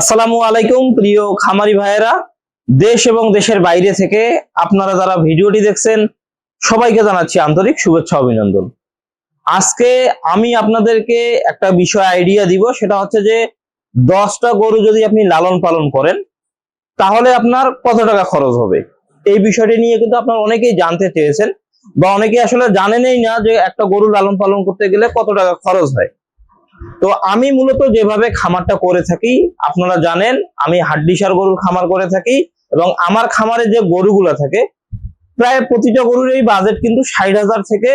আসসালামু আলাইকুম, প্রিয় খামারি ভাইয়েরা। দেশ এবং দেশের বাইরে থেকে আপনারা যারা ভিডিওটি দেখছেন, সবাইকে জানাচ্ছি আন্তরিক শুভেচ্ছা, অভিনন্দন। আজকে আমি আপনাদেরকে একটা বিষয় আইডিয়া দিব, সেটা হচ্ছে যে দশটা গরু যদি আপনি লালন পালন করেন, তাহলে আপনার কত টাকা খরচ হবে? এই বিষয়টি নিয়ে কিন্তু আপনার অনেকেই জানতে চেয়েছেন, বা অনেকেই আসলে জানেনই না যে একটা গরু লালন পালন করতে গেলে কত টাকা খরচ হয়। তো আমি মূলত যেভাবে খামারটা করে থাকি, আপনারা জানেন, আমি হাড্ডিসার গরুর খামার করে থাকি এবং আমার খামারে যে গরুগুলো থাকে, প্রায় প্রতিটা গরুর এই বাজেট কিন্তু ষাট হাজার থেকে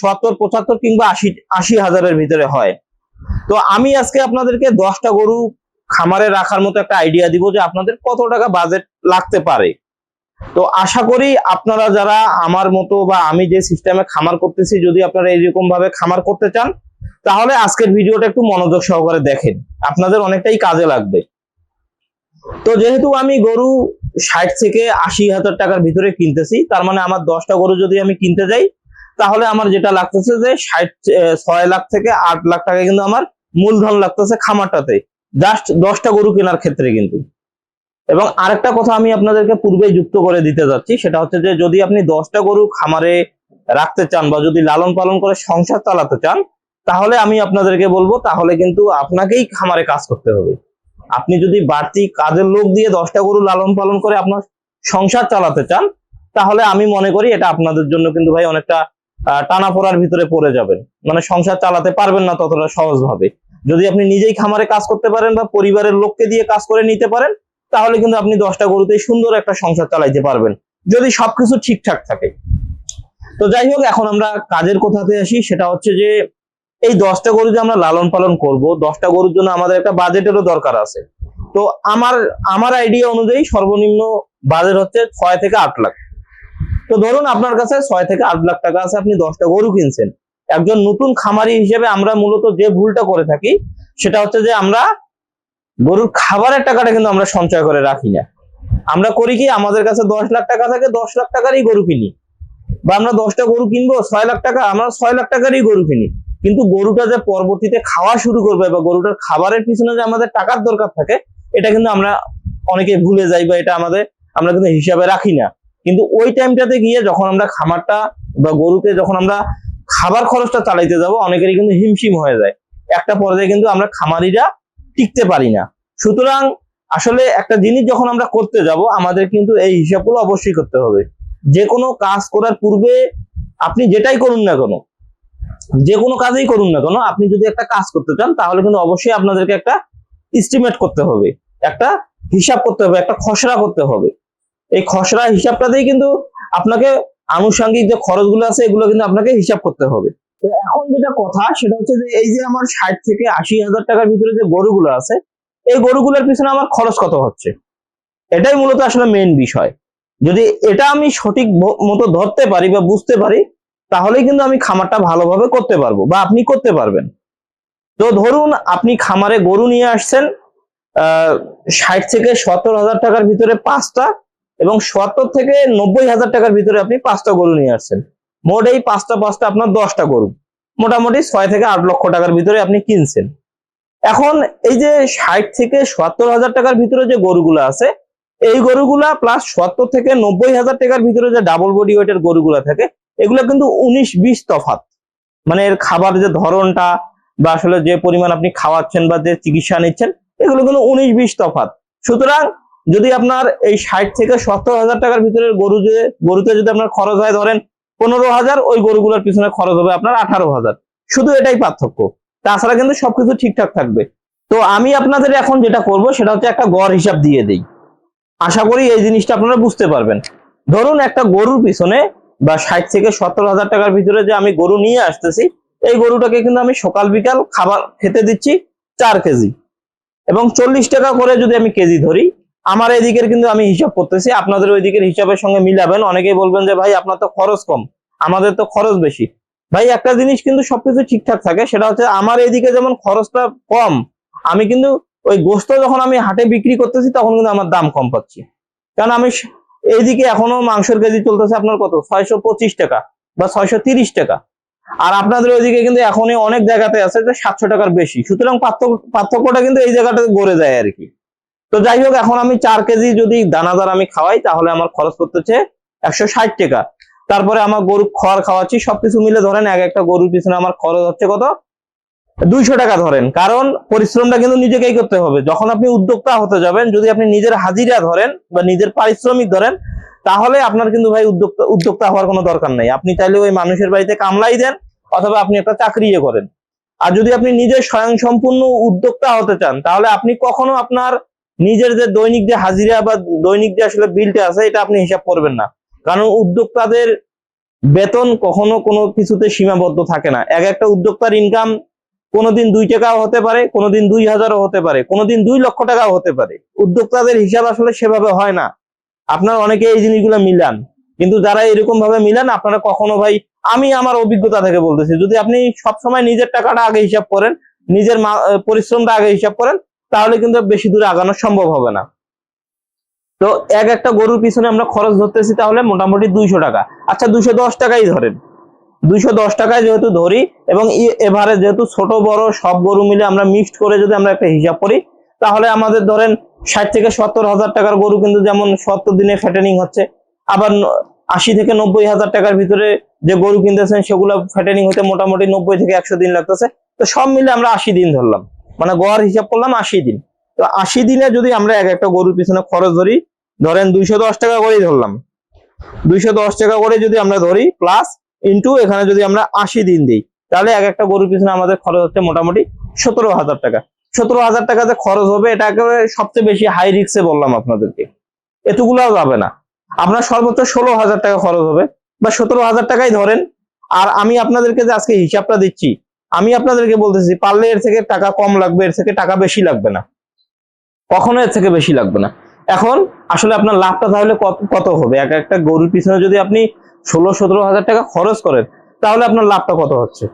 সত্তর, পঁচাত্তর কিংবা আশি আশি হাজারের ভিতরে হয়। তো আমি আজকে আপনাদেরকে দশটা গরু খামারে রাখার মতো একটা আইডিয়া দিব যে আপনাদের কত টাকা বাজেট লাগতে পারে। তো আশা করি আপনারা যারা আমার মতো বা আমি যে সিস্টেমে খামার করতেছি, যদি আপনারা এইরকম ভাবে খামার করতে চান তাহলে আজকের ভিডিওটা একটু মনোযোগ সহকারে দেখেন। আপনাদের অনেকটাই কাজে লাগবে। তো যেহেতু আমি গরু ষাট থেকে আশি হাজার টাকার ভিতরে কিনতেছি, তার মানে আমার দশটা গরু যদি আমি কিনতে যাই, তাহলে আমার যেটা লাগতেছে যে ষাট ছয় লাখ থেকে আট লাখ টাকা কিন্তু আমার মূলধন লাগতেছে খামারটাতে। জাস্ট দশটা গরু কেনার ক্ষেত্রে কিন্তু। এবং আরেকটা কথা আমি আপনাদেরকে পূর্বে যুক্ত করে দিতে যাচ্ছি, সেটা হচ্ছে যে যদি আপনি দশটা গরু খামারে রাখতে চান বা যদি লালন পালন করে সংসার চালাতে চান তাহলে আমি আপনাদেরকে বলব, তাহলে কিন্তু আপনাকেই খামারে কাজ করতে হবে। আপনি যদি বাড়তি কাজের লোক দিয়ে দশটা গরু লালন পালন করে আপনার সংসার চালাতে চান, তাহলে আমি মনে করি এটা আপনাদের জন্য কিন্তু ভাই অনেকটা টানা পড়ার ভিতরে পড়ে যাবেন। মানে সংসার চালাতে পারবেন না ততটা সহজভাবে। যদি আপনি নিজেই খামারে কাজ করতে পারেন বা পরিবারের লোককে দিয়ে কাজ করে নিতে পারেন, তাহলে কিন্তু আপনি দশটা গরুতেই সুন্দর একটা সংসার চালাইতে পারবেন, যদি সবকিছু ঠিকঠাক থাকে। তো যাই হোক, এখন আমরা কাজের কথাতে আসি। সেটা হচ্ছে যে এই দশটা গরু যে আমরা লালন পালন করব, দশটা গরুর জন্য আমাদের একটা বাজেটেরও দরকার আছে। তো আমার আমার আইডিয়া অনুযায়ী সর্বনিম্ন বাজেট হচ্ছে ছয় থেকে আট লাখ। তো ধরুন আপনার কাছে ছয় থেকে আট লাখ টাকা আছে, আপনি দশটা গরু কিনছেন। একজন নতুন খামারি হিসেবে আমরা মূলত যে ভুলটা করে থাকি, সেটা হচ্ছে যে আমরা গরুর খাবারের টাকাটা কিন্তু আমরা সঞ্চয় করে রাখি না। আমরা করি কি, আমাদের কাছে দশ লাখ টাকা থাকে, দশ লাখ টাকারই গরু কিনি। বা আমরা দশটা গরু কিনবো, ছয় লাখ টাকা, আমরা ছয় লাখ টাকারই গরু কিনি। কিন্তু গরুটা যে পরবর্তীতে খাওয়া শুরু করবে বা গরুটার খাবারের পিছনে যে আমাদের টাকার দরকার থাকে, এটা কিন্তু আমরা অনেকে ভুলে যাই বা এটা আমাদের, আমরা কিন্তু হিসাবে রাখি না। কিন্তু ওই টাইমটাতে গিয়ে যখন আমরা খামারটা বা গরুকে যখন আমরা খাবার খরচটা চালাইতে যাব, অনেকেরই কিন্তু হিমশিম হয়ে যায়। একটা পর্যায়ে কিন্তু আমরা খামারিরা টিকতে পারি না। সুতরাং আসলে একটা জিনিস যখন আমরা করতে যাব, আমাদের কিন্তু এই হিসাবগুলো অবশ্যই করতে হবে। যে কোনো কাজ করার পূর্বে আপনি যেটাই করুন না কেন যে কোনো কাজেই করুন না কেন, আপনি যদি একটা কাজ করতে চান, তাহলে কিন্তু অবশ্যই আপনাদেরকে একটা এস্টিমেট করতে হবে, একটা হিসাব করতে হবে, একটা খসড়া করতে হবে। এই খসড়া হিসাবটাতেই কিন্তু আপনাকে আনুষঙ্গিক যে খরচগুলো আছে, এগুলো কিন্তু আপনাকে হিসাব করতে হবে। তো এখন যেটা কথা, সেটা হচ্ছে যে এই যে আমার ষাট থেকে আশি হাজার টাকার ভিতরে যে গরুগুলো আছে, এই গরুগুলোর পিছনে আমার খরচ কত হচ্ছে? এটাই মূলত আসলে মেন বিষয়। যদি এটা আমি সঠিক মতো ধরতে পারি বা বুঝতে পারি তাহলেই কিন্তু আমি খামারটা ভালোভাবে করতে পারব বা আপনি করতে পারবেন। তো ধরুন আপনি খামারে গরু নিয়ে আসছেন ষাট থেকে সত্তর হাজার টাকার ভিতরে পাঁচটা এবং সত্তর থেকে নব্বই হাজার টাকার ভিতরে আপনি পাঁচটা গরু নিয়ে আসছেন। মোট এই পাঁচটা পাঁচটা আপনার দশটা গরু। মোটামুটি ছয় থেকে আট লক্ষ টাকার ভিতরে আপনি কিনছেন। এখন এই যে ষাট থেকে সত্তর হাজার টাকার ভিতরে যে গরুগুলো আছে, এই গরুগুলা প্লাস সত্তর থেকে নব্বই হাজার টাকার ভিতরে যে ডাবল বডি ওয়েটের গরুগুলা থাকে এগুলো কিন্তু উনিশ বিশ তফাত মানে এর খাবার যে ধরনটা বা আসলে যে পরিমাণ আপনি খাওয়াচ্ছেন বা যে চিকিৎসা নিচ্ছেন, এগুলো কিন্তু উনিশ বিশ তফাত সুতরাং যদি আপনার এই ষাট থেকে সত্তর হাজার টাকার ভিতরে গরু যে, গরুতে যদি আপনার খরচ হয় ধরেন পনেরো হাজার, ওই গরুগুলোর পিছনে খরচ হবে আপনার আঠারো হাজার। শুধু এটাই পার্থক্য। তাছাড়া কিন্তু সবকিছু ঠিকঠাক থাকবে। তো আমি আপনাদের এখন যেটা করব সেটা হচ্ছে একটা গড় হিসাব দিয়ে দিই। আশা করি এই জিনিসটা আপনারা বুঝতে পারবেন। ধরুন একটা গরুর পিছনে বা ষাট থেকে সত্তর হাজার টাকার ভিতরে যে আমি গরু নিয়ে আসতেছি, এই গরুটাকে কিন্তু আমি সকাল, বিকাল খাবার খেতে দিচ্ছি চার কেজি। এবং চল্লিশ টাকা করে যদি আমি কেজি ধরি, আমার এদিকের কিন্তু আমি হিসাব করতেছি, আপনাদের ওই দিকের হিসাবের সঙ্গে মিলাবেন। অনেকেই বলবেন যে, ভাই, আপনার তো খরচ কম, আমাদের তো খরচ বেশি। ভাই, একটা জিনিস কিন্তু সবকিছু ঠিকঠাক থাকে, সেটা হচ্ছে আমার এদিকে যেমন খরচটা কম, আমি কিন্তু ওই গোস্ত যখন আমি হাটে বিক্রি করতেছি, তখন কিন্তু আমার দাম কম পাচ্ছি। কারণ আমি এইদিকে এখনও মাংসের কেজি চলতেছে আপনার কত? ছয়শো পঁচিশ টাকা বা ছয়শো তিরিশ টাকা। আর আপনাদের ওইদিকে কিন্তু এখনই অনেক জায়গাতে আছে যে সাতশো টাকার বেশি। সুতরাং পার্থক্য, পার্থক্যটা কিন্তু এই জায়গাটাতে গড়ে যায় আর কি। তো যাই হোক, এখন আমি চার কেজি যদি দানাদার আমি খাওয়াই, তাহলে আমার খরচ করতেছে একশো ষাট টাকা। তারপরে আমার গরু খড় খাওয়াচ্ছি, সবকিছু মিলে ধরেন এক একটা গরুর পিছনে আমার খরচ হচ্ছে কত? দুইশো টাকা ধরেন। কারণ পরিশ্রমটা কিন্তু নিজেকেই করতে হবে। যখন আপনি উদ্যোক্তা হতে যাবেন, যদি আপনি নিজের হাজিরা ধরেন বা নিজের পারিশ্রমিক ধরেন, তাহলে আপনার কিন্তু ভাই উদ্যোক্তা উদ্যোক্তা হওয়ার কোনো দরকার নেই। আপনি চাইলে ওই মানুষের বাড়িতে কামলাই দেন, অথবা আপনি একটা চাকরি করেন। আর যদি আপনি নিজে স্বয়ং সম্পূর্ণ উদ্যোক্তা হতে চান, তাহলে আপনি কখনো আপনার নিজের যে দৈনিক যে হাজিরা বা দৈনিক যে আসলে বিলটা আছে, এটা আপনি হিসাব করবেন না। কারণ উদ্যোক্তাদের বেতন কখনো কোনো কিছুতে সীমাবদ্ধ থাকে না। এক একটা উদ্যোক্তার ইনকাম কোনোদিন দুই টাকাও হতে পারে, কোনোদিন দুই হাজারও হতে পারে, কোনোদিন দুই লক্ষ টাকাও হতে পারে। উদ্যোক্তাদের হিসাব আসলে সেভাবে হয় না। আপনার অনেকে এই জিনিসগুলো মিলান। কিন্তু যারা এরকম ভাবে মিলান, আপনারা কখনো ভাই, আমি আমার অভিজ্ঞতা থেকে বলতেছি, যদি আপনি সবসময় নিজের টাকাটা আগে হিসাব করেন, নিজের পরিশ্রমটা আগে হিসাব করেন, তাহলে কিন্তু বেশি দূরে আগানো সম্ভব হবে না। তো এক একটা গরুর পিছনে আমরা খরচ ধরতেছি তাহলে মোটামুটি দুইশো টাকা। আচ্ছা দুইশো দশ টাকাই ধরেন। দুইশো দশ টাকায় যেহেতু ধরি এবং এভারে যেহেতু ছোট, বড়, সব গরু মিলে আমরা মিক্সড করে যদি আমরা একটা হিসাব করি, তাহলে আমাদের ধরেন ষাট থেকে সত্তর হাজার টাকার গরু কিন্তু যেমন সত্তর দিনে ফ্যাটেনিং হচ্ছে, আবার আশি থেকে নব্বই হাজার টাকার ভিতরে যে গরু কিনতেছেন সেগুলো ফ্যাটেনিং হতে মোটামুটি নব্বই থেকে একশো দিন লাগতেছে। তো সব মিলে আমরা আশি দিন ধরলাম মানে গড় হিসাব করলাম আশি দিন। তো আশি দিনে যদি আমরা এক একটা গরুর পিছনে খরচ ধরি, ধরেন দুইশো দশ টাকা করেই ধরলাম, দুইশো দশ টাকা করে যদি আমরা ধরি প্লাস ইন্টু এখানে যদি আমরা আশি দিন দিই, তাহলে এক একটা গরুর পিছনে আমাদের খরচ হচ্ছে মোটামুটি সতেরো হাজার টাকা। সতেরো হাজার টাকাতে খরচ হবে, এটা একেবারে সবচেয়ে বেশি হাই রিক্সে বললাম আপনাদেরকে। এতগুলাও যাবে না। আপনার সর্বোচ্চ ষোলো হাজার টাকা খরচ হবে, বা সতেরো হাজার টাকাই ধরেন। আর আমি আপনাদেরকে যে আজকে হিসাবটা দিচ্ছি, আমি আপনাদেরকে বলতেছি, পারলে এর থেকে টাকা কম লাগবে, এর থেকে টাকা বেশি লাগবে না। কখনো এর থেকে বেশি লাগবে না। এখন আসলে আপনার লাভটা তাহলে কত হবে? এক একটা গরুর পিছনে যদি আপনি ষোলো, সতেরো হাজার টাকা খরচ করেন, তাহলে আপনার লাভটা কত হচ্ছে?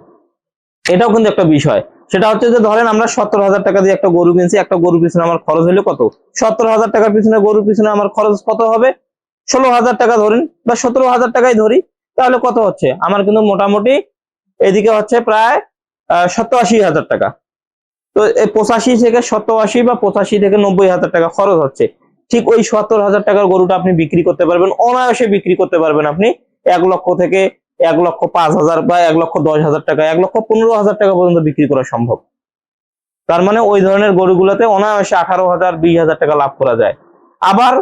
এটাও কিন্তু একটা বিষয়। সেটা হচ্ছে যে ধরেন আমরা সত্তর হাজার টাকা দিয়ে একটা গরু কিনছি, একটা গরুর পিছনে আমার খরচ হলে কত? সত্তর হাজার টাকার পিছনে গরুর পিছনে আমার খরচ কত হবে? ষোলো হাজার টাকা ধরেন, বা সতেরো হাজার টাকাই ধরি, তাহলে কত হচ্ছে? আমার কিন্তু মোটামুটি এদিকে হচ্ছে প্রায় সত্তর আশি হাজার টাকা। তো পঁচাশি থেকে সত্তর আশি বা পঁচাশি থেকে নব্বই হাজার টাকা খরচ হচ্ছে। ঠিক ওই সত্তর হাজার টাকার গরুটা আপনি বিক্রি করতে পারবেন, অনায়াসে বিক্রি করতে পারবেন আপনি। এক লক্ষ থেকে এক লক্ষ পাঁচ হাজার বা এক লক্ষ দশ হাজার টাকা, এক লক্ষ পনেরো হাজার টাকা পর্যন্ত বিক্রি করা সম্ভব। তার মানে ওই ধরনের গরুগুলোতে অনায়াসে আঠারো হাজার, বিশ হাজার টাকা লাভ করা যায়। আবার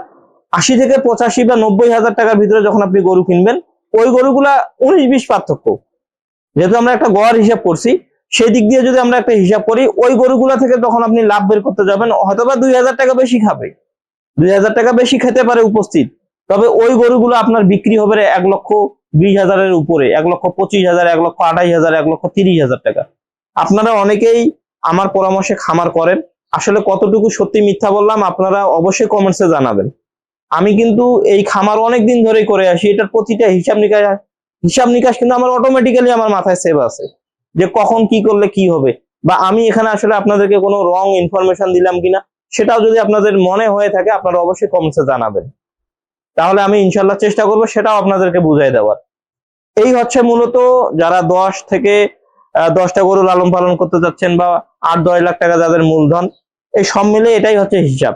আশি থেকে পঁচাশি বা নব্বই হাজার টাকার ভিতরে যখন আপনি গরু কিনবেন, ওই গরুগুলা উনিশ বিশ পার্থক্য। যেহেতু আমরা একটা গড় হিসাব করছি সেই দিক দিয়ে যদি আমরা একটা হিসাব করি, ওই গরুগুলা থেকে তখন আপনি লাভ বের করতে যাবেন হয়তো বা দুই হাজার টাকা বেশি খাবে। দুই হাজার টাকা বেশি খেতে পারে উপস্থিত। তবে ওই গরুগুলো আপনার বিক্রি হবে এক লক্ষ বিশ হাজারের উপরে। এক লক্ষ পঁচিশ হাজার, এক লক্ষ আঠাইশ হাজার, এক লক্ষ তিরিশ হাজার টাকা। আপনারা অনেকেই আমার পরামর্শে খামার করেন। আসলে কতটুকু সত্যি মিথ্যা বললাম আপনারা অবশ্যই কমেন্টসে জানাবেন। আমি কিন্তু এই খামার অনেক দিন ধরেই করে আসি। এটার প্রতিটা হিসাব নিকাশ হিসাব নিকাশ কিন্তু আমার অটোমেটিক্যালি আমার মাথায় সেভ আছে। যে কখন কি করলে কি হবে? বা আমি এখানে আসলে আপনাদেরকে কোনো রং ইনফরমেশন দিলাম কিনা? সেটাও যদি আপনাদের মনে হয়ে থাকে, আপনারা অবশ্যই কমেন্টসে জানাবেন। তাহলে আমি ইনশাল্লাহ চেষ্টা করব সেটাও আপনাদেরকে বুঝাই দেওয়ার। এই হচ্ছে মূলত যারা দশ থেকে দশটা গরু লালন পালন করতে যাচ্ছেন বা আট দশ লাখ টাকা যাদের মূলধন, এই সব মিলে এটাই হচ্ছে হিসাব।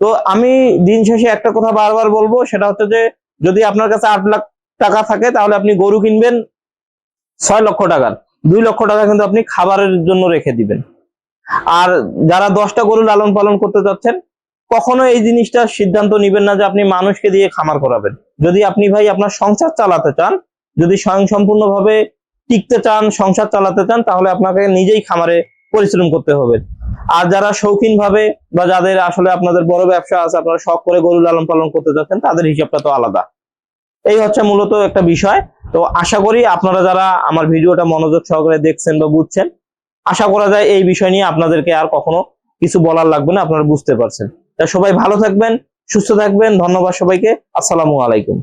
তো আমি দিন শেষে একটা কথা বারবার বলব, সেটা হচ্ছে যে যদি আপনার কাছে আট লাখ টাকা থাকে, তাহলে আপনি গরু কিনবেন ছয় লক্ষ টাকার। দুই লক্ষ টাকা কিন্তু আপনি খাবারের জন্য রেখে দিবেন। আর যারা দশটা গরু লালন পালন করতে যাচ্ছেন, কখনো এই জিনিসটা সিদ্ধান্ত নিবেন না যে আপনি মানুষকে দিয়ে খামার করাবেন। যদি আপনি ভাই আপনার সংসার চালাতে চান, যদি স্বয়ং সম্পূর্ণভাবে টিকতে চান, সংসার চালাতে চান, তাহলে আপনাকে নিজেই খামারে পরিশ্রম করতে হবে। আর যারা শৌখিন ভাবে বা যাদের আসলে আপনাদের বড় ব্যবসা আছে, আপনারা শখ করে গরু লালন পালন করতে যাচ্ছেন, তাদের হিসাবটা তো আলাদা। এই হচ্ছে মূলত একটা বিষয়। তো আশা করি আপনারা যারা আমার ভিডিওটা মনোযোগ সহকারে দেখছেন বা বুঝছেন আশা করা যায় এই বিষয় নিয়ে আপনাদেরকে আর কখনো কিছু বলার লাগবে না, আপনারা বুঝতে পারছেন। তা সবাই ভালো থাকবেন, সুস্থ থাকবেন, ধন্যবাদ সবাইকে, আসসালামু আলাইকুম।